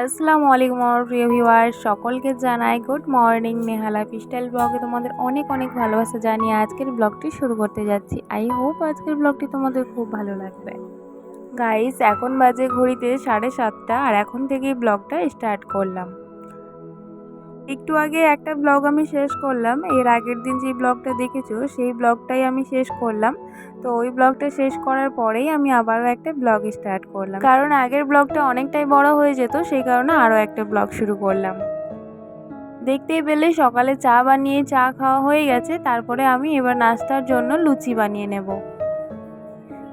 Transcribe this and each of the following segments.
আসসালামু আলাইকুম, আমার প্রিয় ভিউয়ার। সকলকে জানাই গুড মর্নিং। নেহালা পিস্টাইল ব্লগে তোমাদের অনেক অনেক ভালোবাসা জানিয়ে আজকের ব্লগটি শুরু করতে যাচ্ছি। আই হোপ আজকের ব্লগটি তোমাদের খুব ভালো লাগবে। গাইস, এখন বাজে ঘড়িতে সাড়ে সাতটা, আর এখন থেকেই ব্লগটা স্টার্ট করলাম। একটু আগে একটা ব্লগ আমি শেষ করলাম। এর আগের দিন যে ব্লগটা দেখেছ, সেই ব্লগটাই আমি শেষ করলাম। তো ওই ব্লগটা শেষ করার পরেই আমি আবারও একটা ব্লগ স্টার্ট করলাম। কারণ আগের ব্লগটা অনেকটাই বড় হয়ে যেত, সেই কারণে আরও একটা ব্লগ শুরু করলাম। দেখতেই পেলে সকালে চা বানিয়ে চা খাওয়া হয়ে গেছে, তারপরে আমি এবার নাস্তার জন্য লুচি বানিয়ে নেব।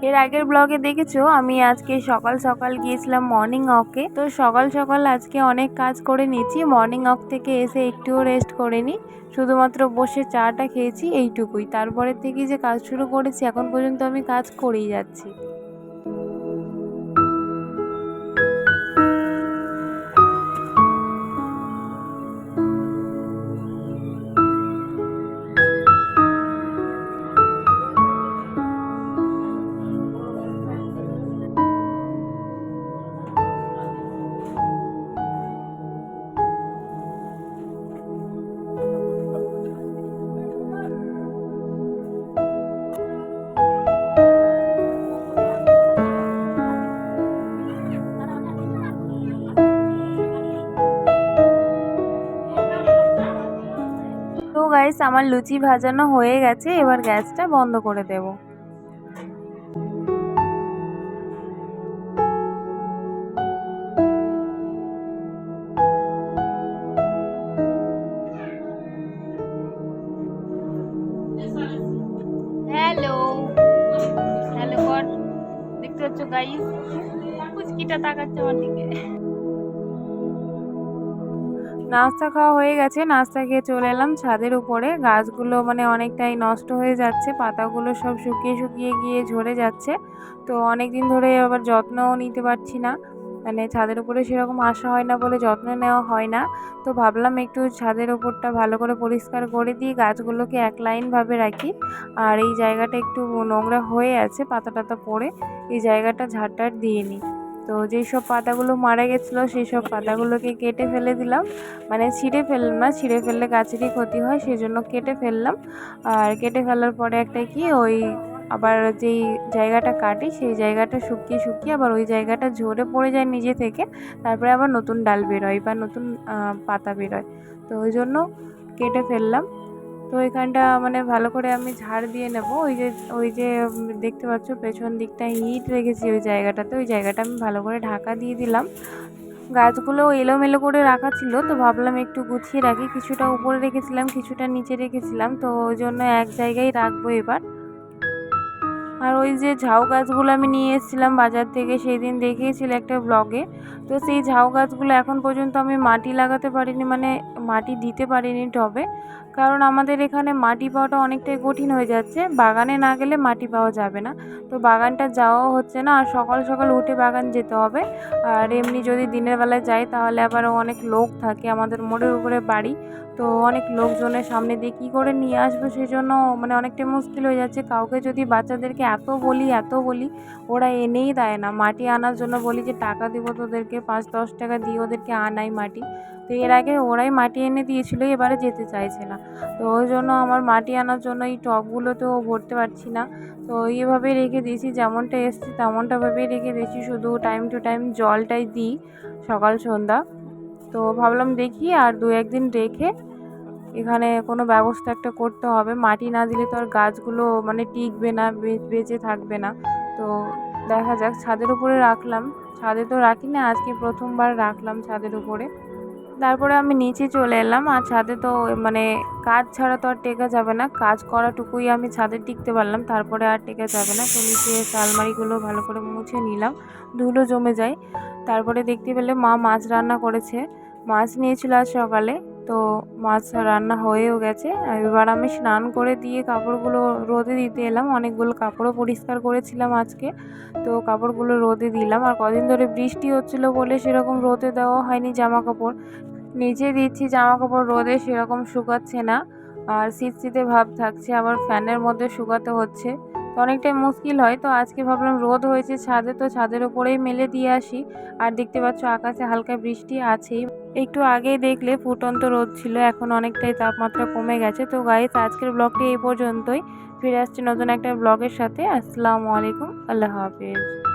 এর আগের ব্লগে দেখেছ? আমি আজকে সকাল সকাল গিয়েছিলাম মর্নিং ওয়াকে তো সকাল সকাল আজকে অনেক কাজ করে নিয়েছি। মর্নিং ওয়াক থেকে এসে একটুও রেস্ট করে করিনি। শুধুমাত্র বসে চাটা খেয়েছি, এইটুকুই। তারপরে থেকে যে কাজ শুরু করেছি, এখন পর্যন্ত আমি কাজ করেই যাচ্ছি। আমার লুচি ভাজানো হয়ে গেছে, এবার গ্যাসটা বন্ধ করে দেব। হ্যালো হ্যালো দেখতে পাচ্ছ গাইস পুচকিটা তাকাচ্ছে আমার দিকে। নাস্তা খাওয়া হয়ে গেছে, নাস্তা খেয়ে চলে এলাম ছাদের উপরে। গাছগুলো মানে অনেকটাই নষ্ট হয়ে যাচ্ছে, পাতাগুলো সব শুকিয়ে শুকিয়ে গিয়ে ঝরে যাচ্ছে। তো অনেক দিন ধরে আবার যত্নও নিতে পারছি না। মানে ছাদের উপরে সেরকম আসা হয় না বলে যত্ন নেওয়া হয় না। তো ভাবলাম একটু ছাদের ওপরটা ভালো করে পরিষ্কার করে দিয়ে গাছগুলোকে এক লাইনভাবে রাখি। আর এই জায়গাটা একটু নোংরা হয়ে আছে পাতা টাতা পড়ে, এই জায়গাটা ঝাড়টার দিয়ে নিই। তো যেই সব পাতাগুলো মারা গেছিল সেই সব পাতাগুলোকে কেটে ফেলে দিলাম। মানে ছিঁড়ে ফেললাম না, ছিঁড়ে ফেললে গাছেরই ক্ষতি হয় সেই জন্য কেটে ফেললাম। আর কেটে ফেলার পরে একটা কি, ওই আবার যেই জায়গাটা কাটি, সেই জায়গাটা শুকিয়ে শুকিয়ে আবার ওই জায়গাটা ঝরে পড়ে যায় নিজে থেকে। তারপরে আবার নতুন ডাল বেরোয় বা নতুন পাতা বেরোয়। তো ওই জন্য কেটে ফেললাম। তো এখানটা মানে ভালো করে আমি ঝাড় দিয়ে নেব। ওই যে ওই যে দেখতে পাচ্ছ পেছন দিকটা ইট রেখেছি ওই জায়গাটাতে। ওই জায়গাটা আমি ভালো করে ঢাকা দিয়ে দিলাম। গাছগুলো এলোমেলো করে রাখা ছিল, তো ভাবলাম একটু গুছিয়ে রাখি। কিছুটা উপরে রেখেছিলাম, কিছুটা নিচে রেখেছিলাম, তো ওই জন্য এক জায়গায় রাখব এবার। আর ওই যে ঝাউ গাছগুলো আমি নিয়ে এসেছিলাম বাজার থেকে সেই দিন দেখিয়েছিল একটা ব্লগে তো সেই ঝাউ গাছগুলো এখন পর্যন্ত আমি মাটি লাগাতে পারিনি মানে মাটি দিতে পারিনি টবে। কারণ আমাদের এখানে মাটি পাওয়াটা অনেকটাই কঠিন হয়ে যাচ্ছে। বাগানে না গেলে মাটি পাওয়া যাবে না। তো বাগানটা যাওয়াও হচ্ছে না, আর সকাল সকাল উঠে বাগান যেতে হবে। আর এমনি যদি দিনের বেলায় যাই, তাহলে আবার অনেক লোক থাকে আমাদের মোড়ের উপরে বাড়ি। তো অনেক লোকজনের সামনে দিয়ে কী করে নিয়ে আসব সেই জন্য মানে অনেকটাই মুশকিল হয়ে যাচ্ছে। কাউকে যদি বাচ্চাদেরকে এত বলি এত বলি, ওরা এনেই দেয় না। মাটি আনার জন্য বলি যে, টাকা দেবো তোদেরকে, পাঁচ, দশ টাকা দিয়ে ওদেরকে আনাই মাটি। তো এর আগে ওরাই মাটি এনে দিয়েছিলো, এবারে যেতে চাইছে না। তো ওই জন্য আমার মাটি আনার জন্য এই টবগুলোতেও ভরতে পারছি না। তো এইভাবেই রেখে দিয়েছি, যেমনটা এসছে তেমনটাভাবেই রেখে দিয়েছি। শুধু টাইম টু টাইম জলটাই দিই সকাল, সন্ধ্যা। তো ভাবলাম দেখি আর দু একদিন রেখে এখানে কোনো ব্যবস্থা একটা করতে হবে। মাটি না দিলে তো আর গাছগুলো মানে টিকবে না বেঁচে থাকবে না। তো দেখা যাক, ছাদের উপরে রাখলাম। ছাদে তো রাখি না, আজকে প্রথমবার রাখলাম ছাদের উপরে। তারপরে আমি নিচে চলে এলাম, আর ছাদে তো মানে কাজ ছাড়া তো আর টেকা যাবে না। কাজ করাটুকুই আমি ছাদে টিকতে পারলাম, তারপরে আর টেকা যাবে না। তো নিচে আলমারিগুলো ভালো করে মুছে নিলাম, ধুলো জমে যায়। তারপরে দেখতে পেলে মা মাছ রান্না করেছে। মাছ নিয়েছিল আজ সকালে। তো মাছ রান্না হয়েও গেছে। এবার আমি স্নান করে দিয়ে কাপড়গুলো রোদে দিতে এলাম। অনেকগুলো কাপড়ও পরিষ্কার করেছিলাম আজকে। তো কাপড়গুলো রোদে দিলাম। আর কদিন ধরে বৃষ্টি হচ্ছিল বলে সেরকম রোদে দেওয়া হয়নি জামা কাপড় নিজে দিচ্ছি জামা কাপড় রোদে সেরকম শুকাচ্ছে না। আর শীত শীতে ভাব থাকছে, আবার ফ্যানের মধ্যে শুকাতে হচ্ছে। তো অনেকটাই মুশকিল হয়। তো আজকে ভাবলাম রোদ হয়েছে ছাদে, তো ছাদের ওপরেই মেলে দিয়ে আসি। আর দেখতে পাচ্ছ আকাশে হালকা বৃষ্টি আছেই। একটু আগেই দেখলে ফুটন্ত রোদ ছিল, এখন অনেকটাই তাপমাত্রা কমে গেছে। তো গাইস আজকের ব্লগটি এই পর্যন্তই। ফিরে আসছি নতুন একটা ব্লগের সাথে। আসসালামু আলাইকুম, আল্লাহ হাফিজ।